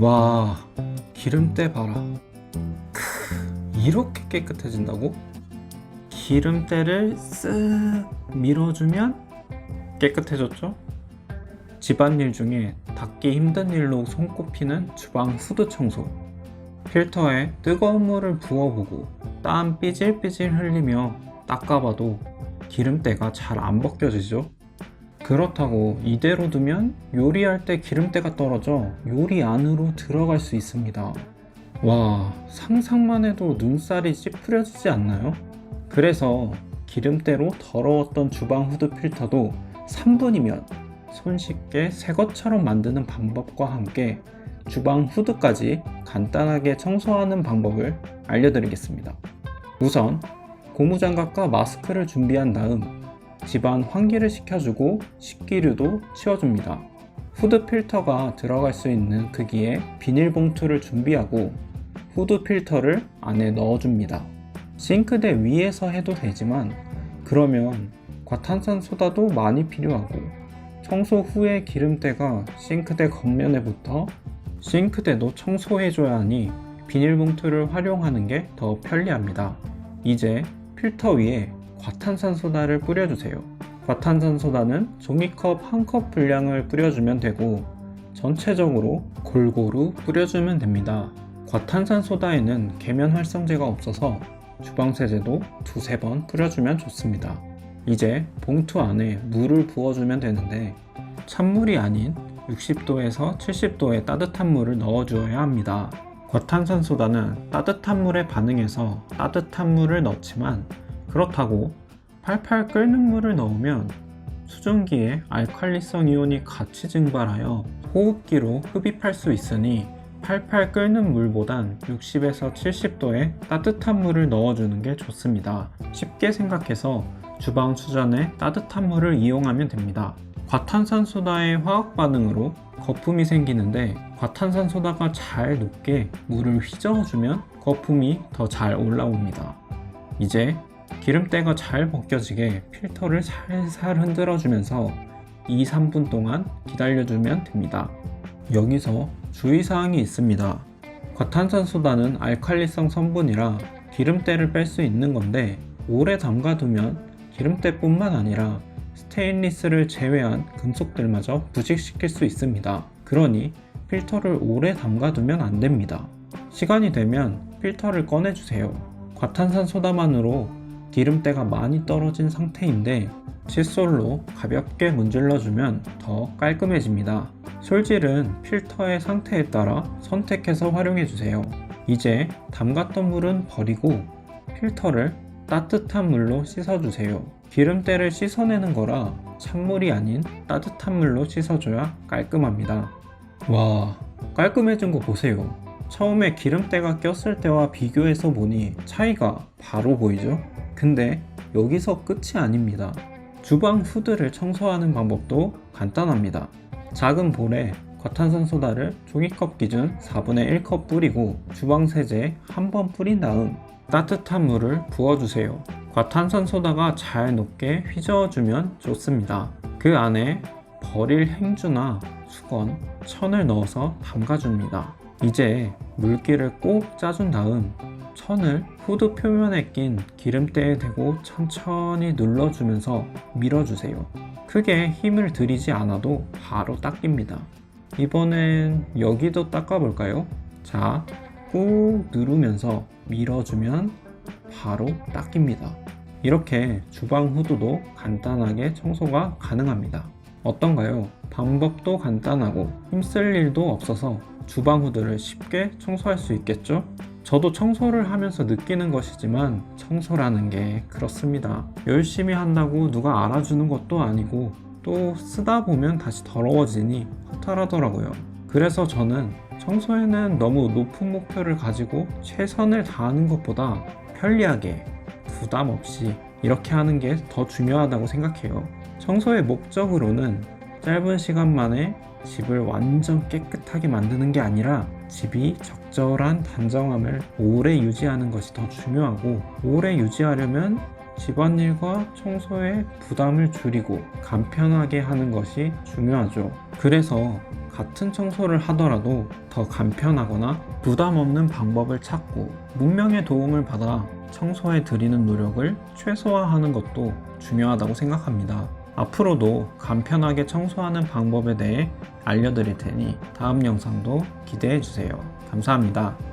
와 기름때 봐라 크, 이렇게 깨끗해진다고? 기름때를 쓱 밀어주면 깨끗해졌죠? 집안일 중에 닦기 힘든 일로 손꼽히는 주방 후드 청소 필터에 뜨거운 물을 부어보고 땀 삐질삐질 흘리며 닦아봐도 기름때가 잘 안 벗겨지죠? 그렇다고 이대로 두면 요리할 때 기름때가 떨어져 요리 안으로 들어갈 수 있습니다. 와, 상상만 해도 눈살이 찌푸려지지 않나요? 그래서 기름때로 더러웠던 주방 후드 필터도 3분이면 손쉽게 새 것처럼 만드는 방법과 함께 주방 후드까지 간단하게 청소하는 방법을 알려드리겠습니다. 우선 고무장갑과 마스크를 준비한 다음 집안 환기를 시켜주고 식기류도 치워줍니다. 후드 필터가 들어갈 수 있는 크기의 비닐봉투를 준비하고 후드 필터를 안에 넣어줍니다. 싱크대 위에서 해도 되지만 그러면 과탄산소다도 많이 필요하고 청소 후에 기름때가 싱크대 겉면에 붙어 싱크대도 청소해줘야 하니 비닐봉투를 활용하는 게 더 편리합니다. 이제 필터 위에 과탄산소다를 뿌려주세요. 과탄산소다는 종이컵 한 컵 분량을 뿌려주면 되고 전체적으로 골고루 뿌려주면 됩니다. 과탄산소다에는 계면 활성제가 없어서 주방세제도 두세 번 뿌려주면 좋습니다. 이제 봉투 안에 물을 부어주면 되는데 찬물이 아닌 60도에서 70도의 따뜻한 물을 넣어주어야 합니다. 과탄산소다는 따뜻한 물에 반응해서 따뜻한 물을 넣지만 그렇다고 팔팔 끓는 물을 넣으면 수증기에 알칼리성 이온이 같이 증발하여 호흡기로 흡입할 수 있으니 팔팔 끓는 물보단 60에서 70도의 따뜻한 물을 넣어주는 게 좋습니다. 쉽게 생각해서 주방 수전에 따뜻한 물을 이용하면 됩니다. 과탄산소다의 화학 반응으로 거품이 생기는데 과탄산소다가 잘 녹게 물을 휘저어주면 거품이 더 잘 올라옵니다. 이제 기름때가 잘 벗겨지게 필터를 살살 흔들어 주면서 2, 3분 동안 기다려주면 됩니다. 여기서 주의사항이 있습니다. 과탄산소다는 알칼리성 성분이라 기름때를 뺄 수 있는 건데 오래 담가두면 기름때뿐만 아니라 스테인리스를 제외한 금속들마저 부식시킬 수 있습니다. 그러니 필터를 오래 담가두면 안 됩니다. 시간이 되면 필터를 꺼내주세요. 과탄산소다만으로 기름때가 많이 떨어진 상태인데 칫솔로 가볍게 문질러주면 더 깔끔해집니다. 솔질은 필터의 상태에 따라 선택해서 활용해주세요. 이제 담갔던 물은 버리고 필터를 따뜻한 물로 씻어주세요. 기름때를 씻어내는 거라 찬물이 아닌 따뜻한 물로 씻어줘야 깔끔합니다. 와, 깔끔해진 거 보세요. 처음에 기름때가 꼈을 때와 비교해서 보니 차이가 바로 보이죠? 근데 여기서 끝이 아닙니다. 주방 후드를 청소하는 방법도 간단합니다. 작은 볼에 과탄산 소다를 종이컵 기준 4분의 1컵 뿌리고 주방 세제 한번 뿌린 다음 따뜻한 물을 부어주세요. 과탄산 소다가 잘 녹게 휘저어주면 좋습니다. 그 안에 버릴 행주나 수건, 천을 넣어서 담가줍니다. 이제 물기를 꼭 짜준 다음 천을 후드 표면에 낀 기름때에 대고 천천히 눌러주면서 밀어주세요. 크게 힘을 들이지 않아도 바로 닦입니다. 이번엔 여기도 닦아볼까요? 자, 꾹 누르면서 밀어주면 바로 닦입니다. 이렇게 주방 후드도 간단하게 청소가 가능합니다. 어떤가요? 방법도 간단하고 힘쓸 일도 없어서 주방 후드를 쉽게 청소할 수 있겠죠? 저도 청소를 하면서 느끼는 것이지만 청소라는 게 그렇습니다. 열심히 한다고 누가 알아주는 것도 아니고 또 쓰다 보면 다시 더러워지니 허탈하더라고요. 그래서 저는 청소에는 너무 높은 목표를 가지고 최선을 다하는 것보다 편리하게 부담 없이 이렇게 하는 게 더 중요하다고 생각해요. 청소의 목적으로는 짧은 시간 만에 집을 완전 깨끗하게 만드는 게 아니라 집이 적절한 단정함을 오래 유지하는 것이 더 중요하고 오래 유지하려면 집안일과 청소의 부담을 줄이고 간편하게 하는 것이 중요하죠. 그래서 같은 청소를 하더라도 더 간편하거나 부담 없는 방법을 찾고 문명의 도움을 받아 청소에 들이는 노력을 최소화하는 것도 중요하다고 생각합니다. 앞으로도 간편하게 청소하는 방법에 대해 알려드릴 테니 다음 영상도 기대해 주세요. 감사합니다.